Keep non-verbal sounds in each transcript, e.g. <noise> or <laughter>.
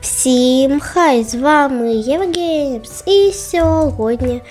Всім хай, з вами Єва Геймс. І сьогодні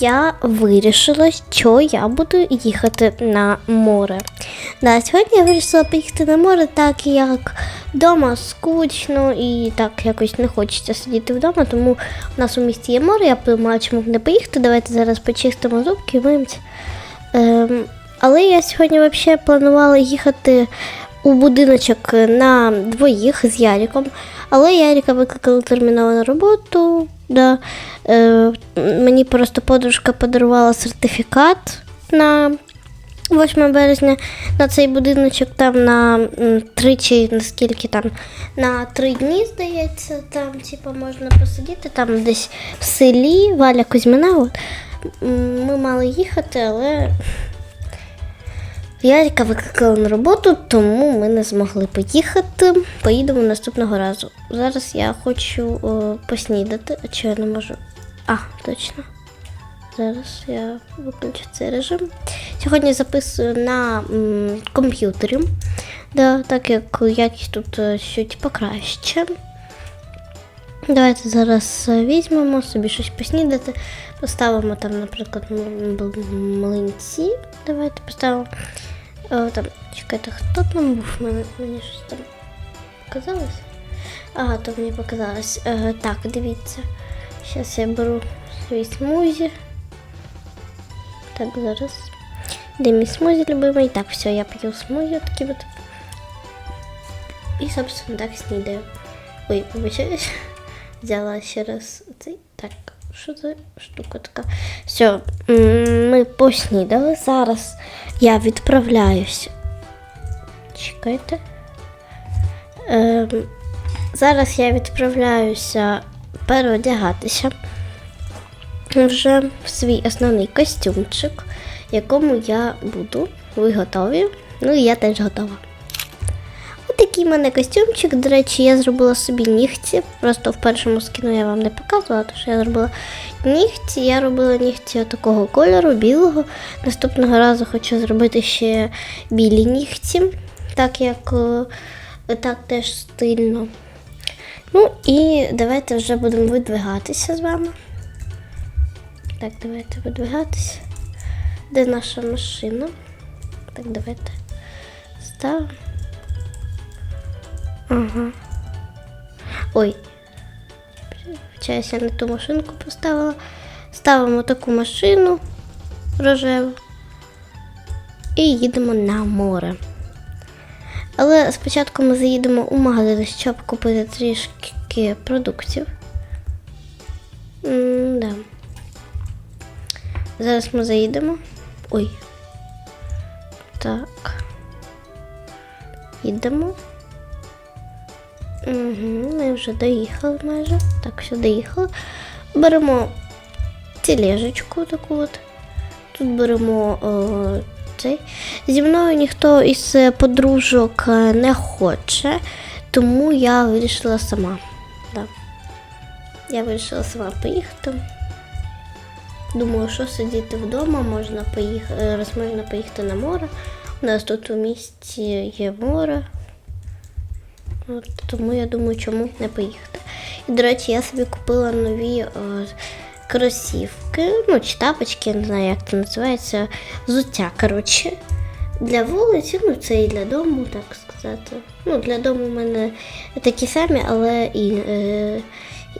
я вирішила, що я буду їхати на море. Да, сьогодні я вирішила поїхати на море, так як вдома скучно і так якось не хочеться сидіти вдома, тому у нас у місті є море, я подумала, чому б не поїхати. Давайте зараз почистимо зубки і вимці. Ем, але я сьогодні взагалі планувала їхати у будиночок на двоїх з Яріком. Але Яріка викликали терміново на роботу. Да. Е, мені просто подружка подарувала сертифікат на 8 березня на цей будиночок там на м, три чи наскільки там на три дні, здається, там типу, можна посидіти, там десь в селі Валя Кузьмина. От. Ми мали їхати, але Ярика викликала на роботу, тому ми не змогли поїхати. Поїдемо наступного разу. Зараз я хочу о, поснідати, а чи я не можу. А, точно. Зараз я виключу цей режим. Сьогодні записую на м, комп'ютері, да, так як якість тут е, щось покраще. Давайте зараз е, візьмемо собі щось поснідати. Поставимо там, наприклад, млинці. Давайте поставимо. О, там, чекайте, хто там був? Мене, мені щось там показалось? Ага, то мені показалось. Е, так, дивіться. Зараз я беру свій смузі. Так, зараз. Де мій смузі любимий? Так, все, я п'ю смузі такі от. І, собственно, так снідаю. Ой, вибачаюсь. <laughs> Взяла ще раз цей. Так, що за штука така? Все, ми поснідали. Зараз я відправляюсь. Чекайте. Ем, зараз я відправляюся переодягатися вже в свій основний костюмчик, якому я буду. Ви готові? Ну і я теж готова. Отакий в мене костюмчик. До речі, я зробила собі нігті. Просто в першому скіну я вам не показувала, тому що я зробила нігті. Я робила нігті такого кольору, білого. Наступного разу хочу зробити ще білі нігті, так як е, так теж стильно. Ну і давайте вже будемо видвигатися з вами. Так, давайте видвигатися. Де наша машина? Так, давайте ставимо. Ага. Ой. Вчаюсь, я не ту машинку поставила. Ставимо таку машину рожеву і їдемо на море. Але спочатку ми заїдемо у магазин, щоб купити трішки продуктів. М, да. Зараз ми заїдемо. Ой. Так. Їдемо. Угу, ми вже доїхали майже. Так, все доїхали. Беремо тележечку таку от. Тут беремо о, цей. Зі мною ніхто із подружок е, не хоче, тому я вирішила сама. Да. Я вирішила сама поїхати. Думаю, що сидіти вдома, можна поїхати, можна поїхати на море. У нас тут у місті є море. От, тому я думаю, чому не поїхати. І, до речі, я собі купила нові е, кросівки, ну, чи тапочки, я не знаю, як це називається, взуття, коротше. Для вулиці, ну це і для дому, так сказати. Ну, для дому в мене такі самі, але і е,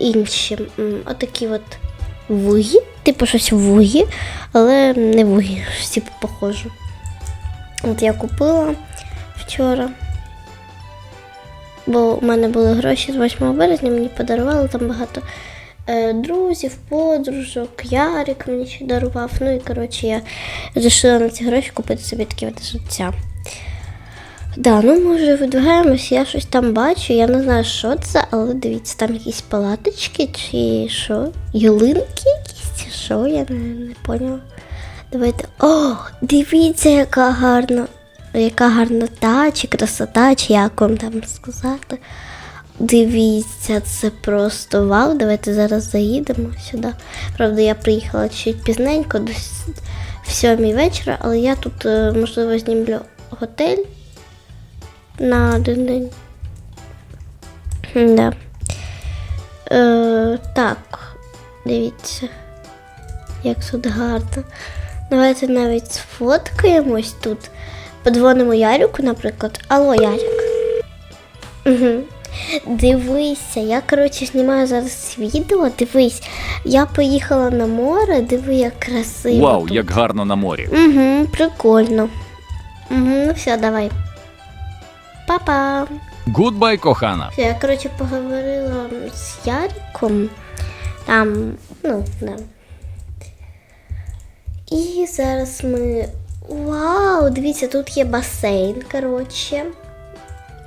інші. Отакі от вугі, типу щось вугі, але не вугі, <laughs> типу похоже. От я купила вчора. Бо у мене були гроші з 8 березня, мені подарували там багато е, друзів, подружок, Ярик мені ще дарував. Ну і коротше я вирішила на ці гроші купити собі такі от життя. Да, ну ми вже видвигаємось, я щось там бачу, я не знаю, що це, але дивіться, там якісь палаточки чи що? Ялинки якісь чи що, я не, не поняла. Давайте. О, дивіться, яка гарна, яка гарна та чи красота, чи як вам там сказати. Дивіться, це просто вау. Давайте зараз заїдемо сюди. Правда, я приїхала чуть пізненько, десь в сьомій вечора, але я тут, е, можливо, знімлю готель на один день. Да. Е, так, дивіться, як тут гарно. Давайте навіть сфоткаємось тут. Подзвонимо Ярику, наприклад. Алло, Ярик. Угу. Дивися, я, коротше, знімаю зараз відео. Дивись, я поїхала на море, диви, як красиво. Вау, тут. як гарно на морі. Угу, прикольно. Угу, ну все, давай. Па-па. Гудбай, кохана. Все, я, коротше, поговорила з Яриком. Там, ну, да. І зараз ми. Вау! Дивіться, тут є басейн, коротше.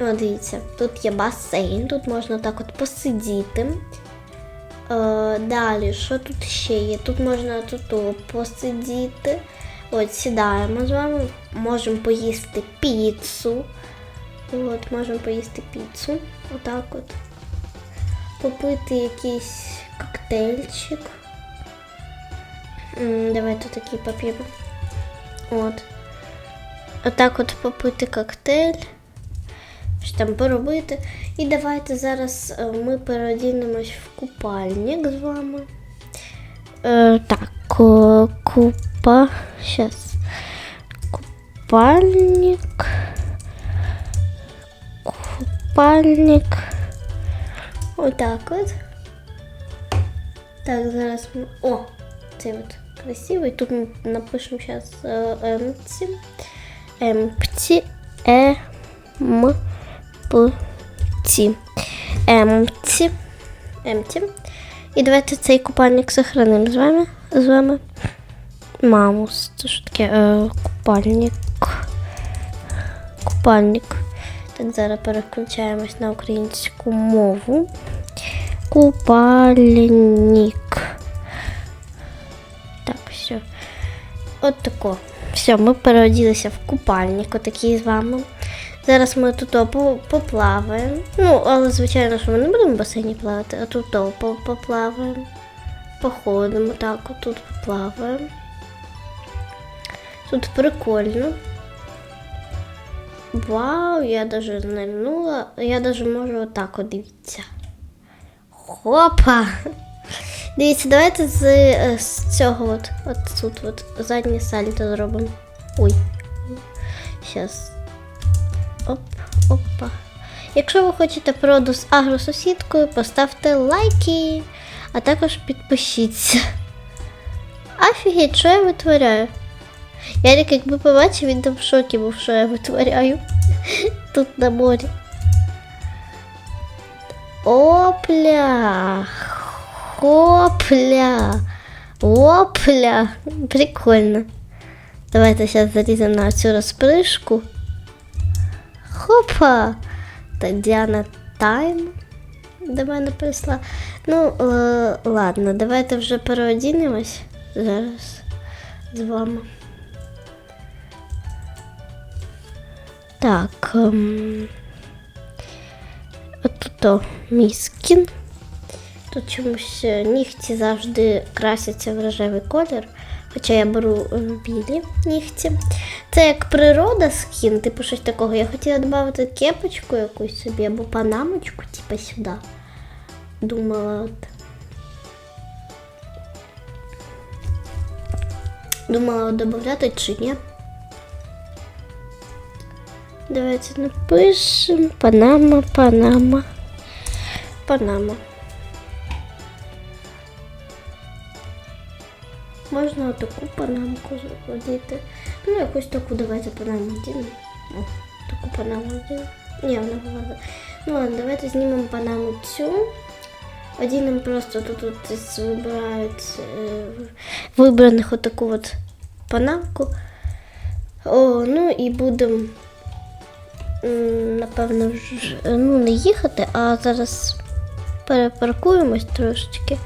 О, дивіться, тут є басейн, тут можна так от посидіти. Е, далі, що тут ще є? Тут можна тут посидіти. От, сідаємо з вами, можемо поїсти піцу. От, можемо поїсти піцу. Отак от. Попити якийсь коктейльчик. Давайте такий поп'ємо. От. Отак от попити коктейль. Що там поробити. І давайте зараз е, ми переодінемось в купальник з вами. Е, так, о, купа. Щас. Купальник. Купальник. Отак от. Так, зараз ми. О! Цей от красивий. Тут ми напишемо зараз емці. Емпті. Е. М. П. Ті. Емці. Емті. І давайте цей купальник сохранимо з вами. З вами. Мамус. Це що таке? Е, купальник. Купальник. Так, зараз переключаємось на українську мову. Купальник. От тако. Все, ми переоділися в купальник, отакий з вами. Зараз ми тут поплаваємо. Ну, але звичайно, що ми не будемо в басейні плавати, а тут поплаваємо. Походимо так, отут поплаваємо. Тут прикольно. Вау, я даже нирнула. Я даже можу отак от дивіться. Хопа! Дивіться, давайте з, е, з цього от, от тут от заднє сальто зробимо. Ой. Щас. Оп, опа. Якщо ви хочете породу з агросусідкою, поставте лайки, а також підпишіться. Офігеть, що я витворяю? Ярик, якби побачив, він там в шокі був, що я витворяю <laughs> тут на морі. Опля! Хопля! Опля! Прикольно. Давайте зараз заліземо на цю розпришку. Хопа! Тадіана Тайм до мене прийшла. Ну, е, ладно, давайте вже переодінемось зараз з вами. Так. Ем... От тут мій скін. Тут чомусь е, нігті завжди красяться в рожевий колір. Хоча я беру е, білі нігті. Це як природа скін, типу щось такого. Я хотіла додати кепочку якусь собі або панамочку, типу сюди. Думала от. Думала додати чи ні. Давайте напишем Панама, Панама. Панама. Можна таку панамку зробити. Ну, якусь таку давайте панаму одінемо. Таку панаму одінемо. Ні, вона була. Ну ладно, давайте знімемо панаму цю. Одінемо просто тут із вибирають е, вибраних отаку от панамку. О, ну і будемо напевно, ну, не їхати, а зараз перепаркуємось трошечки.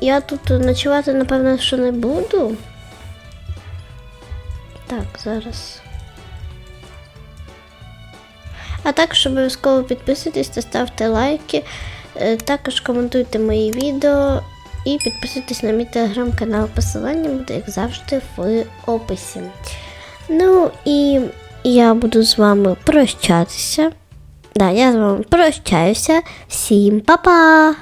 Я тут ночувати, напевно, що не буду. Так, зараз. А також обов'язково підписуйтесь та ставте лайки. Е, Також коментуйте мої відео і підписуйтесь на мій телеграм-канал. Посилання буде, як завжди, в описі. Ну і я буду з вами прощатися. Да, я з вами прощаюся. Всім па-па!